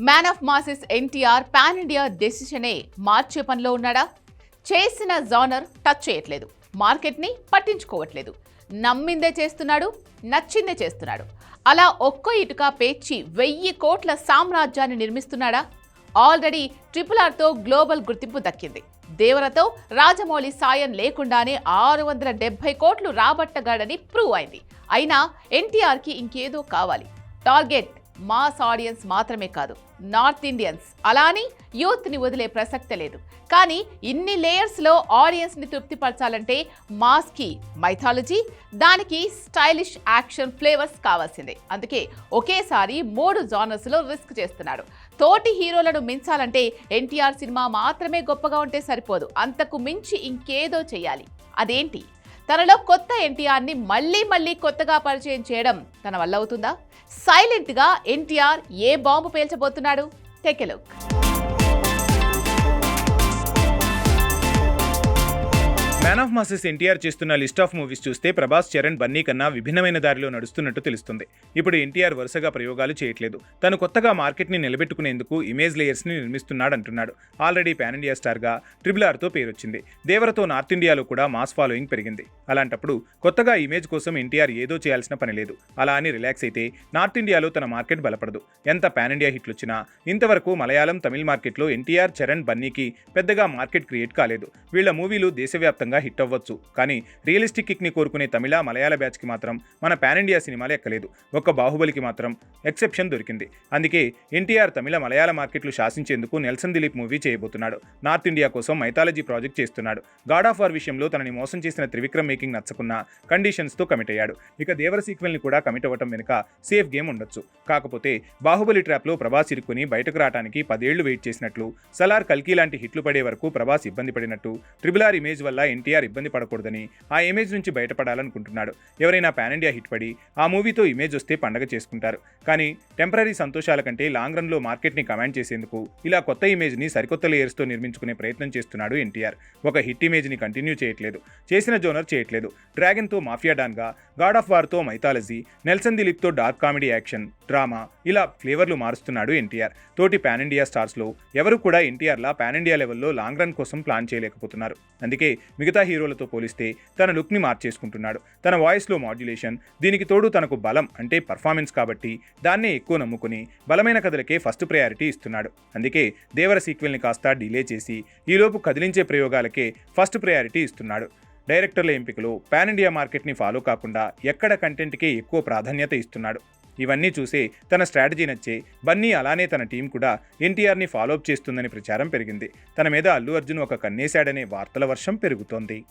Man of masses NTR pan India డెసిషనే మార్చే పనిలో ఉన్నాడా? చేసిన జానర్ టచ్ చేయట్లేదు. మార్కెట్ని పట్టించుకోవట్లేదు. నమ్మిందే చేస్తున్నాడు నచ్చిందే చేస్తున్నాడు. అలా ఒక్కో ఇటుక పేర్చి వెయ్యి కోట్ల సామ్రాజ్యాన్ని నిర్మిస్తున్నాడా? ఆల్రెడీ ట్రిపుల్ ఆర్తో గ్లోబల్ గుర్తింపు దక్కింది. దేవరతో రాజమౌళి సాయం లేకుండానే ఆరు వందల డెబ్బై కోట్లు రాబట్టగాడని ప్రూవ్ అయింది. అయినా ఎన్టీఆర్కి ఇంకేదో కావాలి. టార్గెట్ మాస్ ఆడియన్స్ మాత్రమే కాదు నార్త్ ఇండియన్స్. అలాని యూత్ని వదిలే ప్రసక్తే లేదు. కానీ ఇన్ని లేయర్స్లో ఆడియన్స్ని తృప్తిపరచాలంటే మాస్కి మైథాలజీ దానికి స్టైలిష్ యాక్షన్ ఫ్లేవర్స్ కావాల్సిందే. అందుకే ఒకేసారి మూడు జానర్స్లో రిస్క్ చేస్తున్నాడు. తోటి హీరోలను మించాలంటే ఎన్టీఆర్ సినిమా మాత్రమే గొప్పగా ఉంటే సరిపోదు. అంతకు మించి ఇంకేదో చేయాలి. అదేంటి? తనలో కొత్త ఎన్టీఆర్ని మళ్ళీ మళ్ళీ కొత్తగా పరిచయం చేయడం తన వల్ల అవుతుందా? సైలెంట్గా ఎన్టీఆర్ ఏ bomb పేల్చబోతున్నాడు? Take a look man of masses NTR చేస్తున్న లిస్ట్ ఆఫ్ మూవీస్ చూస్తే ప్రభాస్ చరణ్ బన్నీ కన్నా విభిన్నమైన దారిలో నడుస్తున్నట్టు తెలుస్తుంది. ఇప్పుడు ఎన్టీఆర్ వరుసగా ప్రయోగాలు చేయట్లేదు. తను కొత్తగా మార్కెట్ని నిలబెట్టుకునేందుకు ఇమేజ్ లేయర్స్ని నిర్మిస్తున్నాడు అంటున్నాడు ఆల్రెడీ పాన్ ఇండియా స్టార్గా ట్రిపుల్ ఆర్తో పేరొచ్చింది. దేవరతో నార్త్ ఇండియాలో కూడా మాస్ ఫాలోయింగ్ పెరిగింది. అలాంటప్పుడు కొత్తగా ఇమేజ్ కోసం ఎన్టీఆర్ ఏదో చేయాల్సిన పని లేదు. అలా అని రిలాక్స్ అయితే నార్త్ ఇండియాలో తన మార్కెట్ బలపడదు. ఎంత పాన్ ఇండియా హిట్లు వచ్చినా ఇంతవరకు మలయాళం తమిళ మార్కెట్లో ఎన్టీఆర్ చరణ్ బన్నీకి పెద్దగా మార్కెట్ క్రియేట్ కాలేదు. వీళ్ళ మూవీలు దేశవ్యాప్తంగా హిట్ అవ్వచ్చు. కానీ రియలిస్టిక్ కిక్ని కోరుకునే తమిళ మలయాళ బ్యాచ్కి మాత్రం మన పాన్ ఇండియా సినిమాలు ఎక్కలేదు. ఒక్క బాహుబలికి మాత్రం ఎక్సెప్షన్ దొరికింది. అందుకే ఎన్టీఆర్ తమిళ మలయాళ మార్కెట్లు శాసించేందుకు నెల్సన్ దిలీప్ మూవీ చేయబోతున్నాడు. నార్త్ ఇండియా కోసం మైథాలజీ ప్రాజెక్ట్ చేస్తున్నాడు. గాడ్ ఆఫ్ వార్ విషయంలో తనని మోసం చేసిన త్రివిక్రమ్ మేకింగ్ నచ్చకున్న కండిషన్స్తో కమిట్ అయ్యాడు. ఇక దేవర సీక్వెల్ని కూడా కమిట్ అవ్వటం వెనుక సేఫ్ గేమ్ ఉండొచ్చు. కాకపోతే బాహుబలి ట్రాప్లో ప్రభాస్ ఇరుక్కుని బయటకు రావడానికి పదేళ్ళు వెయిట్ చేసినట్లు సలార్ కల్కి లాంటి హిట్లు పడే వరకు ప్రభాస్ ఇబ్బంది పడినట్టు ట్రిబుల్ ఆర్ ఇమేజ్ వల్ల ఎన్టీఆర్ ఇబ్బంది పడకూడదని ఆ ఇమేజ్ నుంచి బయటపడాలనుకుంటున్నాడు. ఎవరైనా పాన్ ఇండియా హిట్ పడి ఆ మూవీతో ఇమేజ్ వస్తే పండగ చేసుకుంటారు. కానీ టెంపరీ సంతోషాల కంటే లాంగ్ రన్లో మార్కెట్ని కమాండ్ చేసేందుకు ఇలా కొత్త ఇమేజ్ని సరికొత్త లేయర్స్తో నిర్మించుకునే ప్రయత్నం చేస్తున్నాడు ఎన్టీఆర్. ఒక హిట్ ఇమేజ్ని కంటిన్యూ చేయట్లేదు. చేసిన జోనర్ చేయట్లేదు. డ్రాగన్తో మాఫియా డాన్గా గాడ్ ఆఫ్ వార్తో మైథాలజీ నెల్సన్ దిలీప్తో డార్క్ కామెడీ యాక్షన్ డ్రామా ఇలా ఫ్లేవర్లు మారుస్తున్నాడు ఎన్టీఆర్. తోటి పాన్ ఇండియా స్టార్స్లో ఎవరు కూడా ఎన్టీఆర్లా పాన్ ఇండియా లెవెల్లో లాంగ్ రన్ కోసం ప్లాన్ చేయలేకపోతున్నారు. అందుకే మిగతా హీరోలతో పోలిస్తే తన లుక్ని మార్చేసుకుంటున్నాడు. తన వాయిస్లో మాడ్యులేషన్ దీనికి తోడు తనకు బలం అంటే పర్ఫార్మెన్స్ కాబట్టి దాన్నే ఎక్కువ నమ్ముకుని బలమైన కథలకే ఫస్ట్ ప్రయారిటీ ఇస్తున్నాడు. అందుకే దేవర సీక్వెల్ని కాస్త డిలే చేసి ఈలోపు కదిలించే ప్రయోగాలకే ఫస్ట్ ప్రయారిటీ ఇస్తున్నాడు. డైరెక్టర్ల ఎంపికలో పాన్ ఇండియా మార్కెట్ని ఫాలో కాకుండా ఎక్కడ కంటెంట్కే ఎక్కువ ప్రాధాన్యత ఇస్తున్నాడు. ఇవన్నీ చూసే తన స్ట్రాటజీ నచ్చే బన్నీ అలానే తన టీం కూడా ఎన్టీఆర్ని ఫాలో అప్ చేస్తుందని ప్రచారం పెరిగింది. తన మీద అల్లు అర్జున్ ఒక కన్నేశాడనే వార్తల వర్షం పెరుగుతోంది.